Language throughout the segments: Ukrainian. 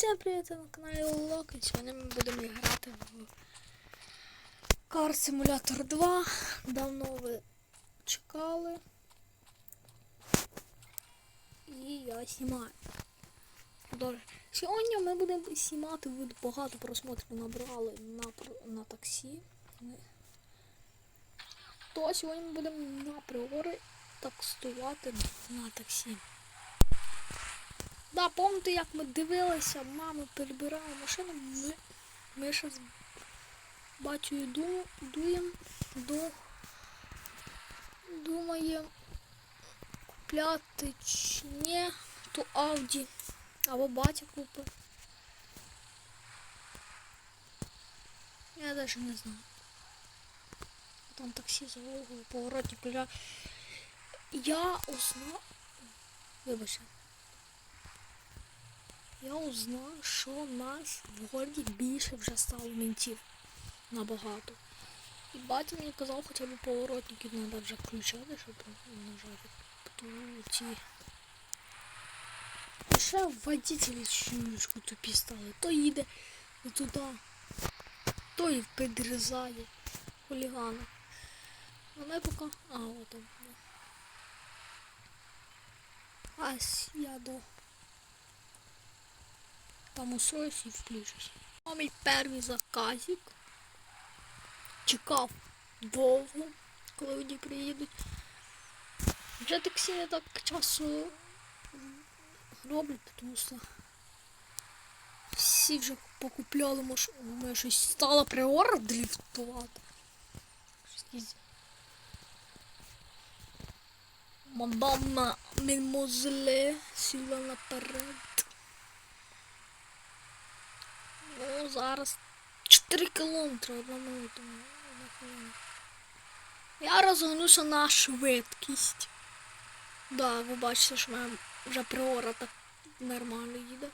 Всем привіт, на каналі Лок. І сьогодні ми будемо грати в Car Simulator 2. Давно ви чекали. І я знімаю. Добре. Сьогодні ми будемо знімати, ви багато просмотрів набрали на, на таксі. То сьогодні ми будемо на приори таксувати на таксі. Да, пам'ятаєте, як ми дивилися, мами перебирали машину, ми, ми ще з батькою ду, дуєм, до, думаємо купляти чи ні ту Ауді. Або батя купив. Я навіть не знаю. Там таксі за поворотник куля. Я узнав. Вибачте. Я узнав, що нас в городі більше вже стало ментів набагато. І батя мені казав, хоча б поворотники треба вже включати, щоб нажати ту ці. Ще водителі чуючку тупі стали. То їде не туди, то і підрізає хулігана. А ми поки. А, от там. Ась я до там устроюсь і включусь. А мій перший заказик. Чекав довго, коли вони приїдуть. Вже таксі не так часу роблять, тому що всі вже покупляли машину. У мене щось стало приора дрифтувати. Щось якісь Мадамна сіла наперед. Ну, зараз 4 кілометри одна минута. Я розгонюся на швидкість. Да, ви бачите, що в мене вже приора так нормально їде.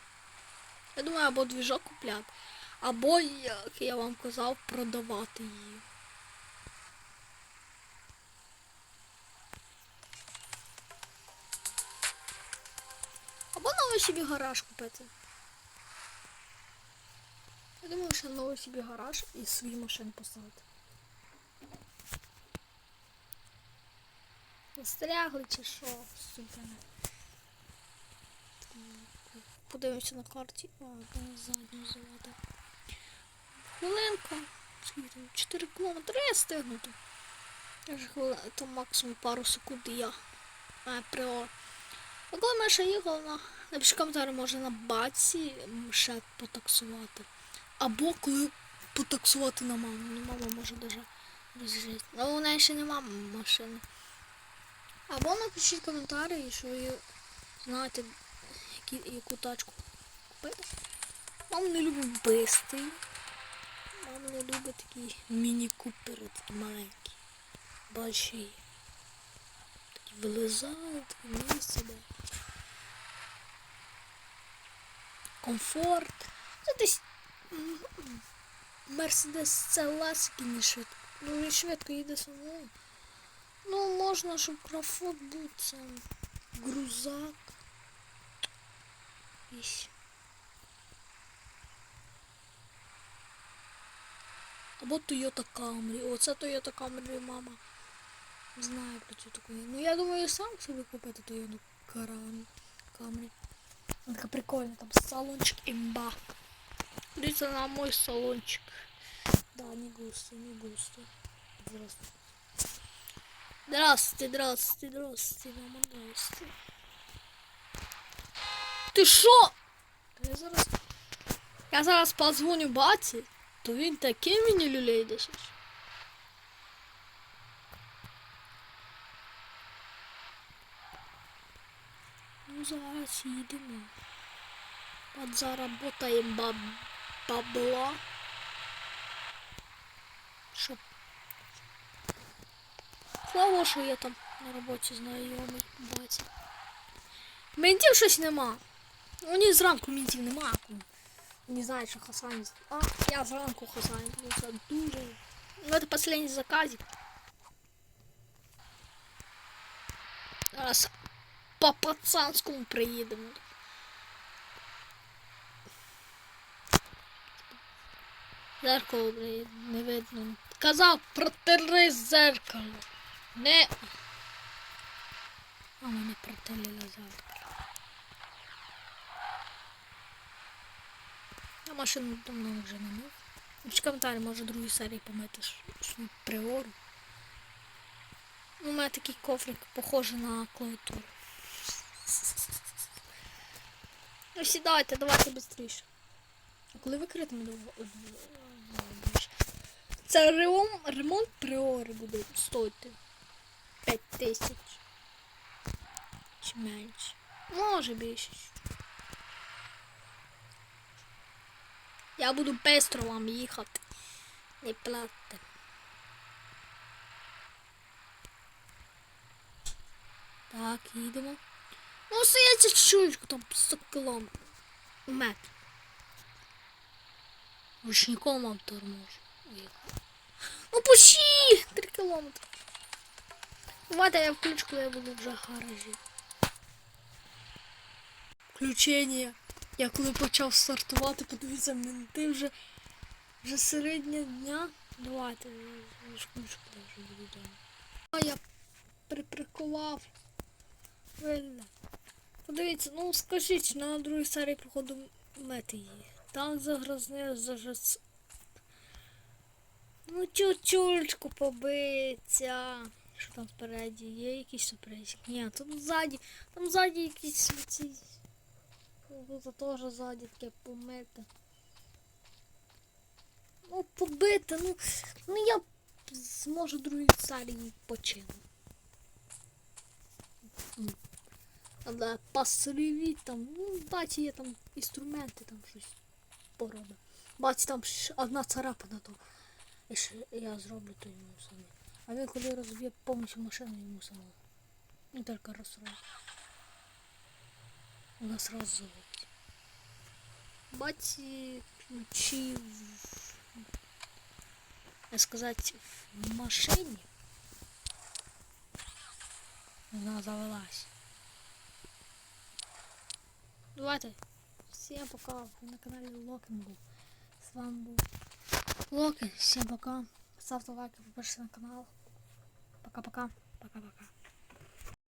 Я думаю, або двіжок купляти, або, як я вам казав, продавати її. Або новий собі гараж купити. Я думаю, що новий собі гараж і свої машини поставити. Застрягли чи що, сука. Подивимося на карті. Там задню заводу. Хвилинка. Скільки 4 кілометри я стигнути. То максимум пару секунд і я. Приор. А коли ми ще їхали на... Напишіть коментарі, може на баці ще потаксувати. Або коли потаксувати на маму. Ну, мама може даже розжити. Ну, у неї ще нема машини. Або напишіть коментарі, що ви знаєте, які, яку тачку купити. Мама не любить бистий. Мама не любить такі міні-купери, такі маленькі. Больші. Такі вилизають, такі де. Комфорт. Це десь Мерседес це ласки не швидко. Ну він швидко їде самому. Ну, можна, щоб крафот був це грузак. Ісь. Або Toyota Camry. Оце Toyota Camry, мама. Знає про цю таку. Ну я думаю, сам собі купити Toyota Camry. Camry. Вона Така прикольна, там салончик імба. Дивіться на мой салончик. Да, не густо, не густо. Здравствуйте. Здравствуйте, здравствуйте, здравствуйте, мама, здравствуйте. Ти що? Та Я зараз. Я зараз позвоню баті, то він такий мені люлей десь. Ну, зараз їдемо. От заработаємо баб... бабла. Щоб Слава, що я там на роботі знайомий батя. Ментів щось нема. Вони зранку ментів нема. Не знаю, що Хасан. А, я зранку Хасан. Ну, Це дуже. Ну, це останній заказик. Зараз по пацанському приїдемо. Зеркало, не видно. Казав, протери зеркало. Не. А мене протелили зеркало. Я машину давно вже не мив. Напиши коментарі, може другій серії помити свою приору. Ну, у мене такий кофрик похожий на клавіатуру. Ну сідайте, давайте швидше. Коли довго? Це ремонт, приори буде стоїти 5 тисяч. Чи менше. Може більше. Я буду пестро вам їхати. Не платите. Так, їдемо. Ну, стоїться чуть там 100 кілометрів. Метр. Ручником торможу. Уїхав. Ну почти 3 кілометри. Давайте я включу, коли я буду вже в гаражі. Включення. Я коли почав стартувати, подивіться, менти вже, вже середня дня. Давайте я ж коли вже буду. А я приприкував. Вильне. Подивіться, ну скажіть, на другій серії проходу мети її. Там загрозне зажац. Ну чучульчку побиться. Що там спереді? Є якісь сюрпризи? Ні, там ззаді, там ззаді якісь ці. Тут теж ззаді таке помите. Ну, побите, ну, ну я зможу другій серії почину. Да, пасриві, там, ну, бачі, є там інструменти, там щось порода. Бачі, там ж одна царапина, то я, ще- я зроблю то йому самі. А він коли розб'є повністю машину йому самому. Не тільки раз раз. Вона сразу зовуть. Бачі ключі в, я сказати, в машині. Вона завелась. Давайте. Всем пока. Вы на канале Локин был. С вами был Локин. Всем пока. Ставьте лайки, подпишитесь на канал. Пока-пока. Пока-пока.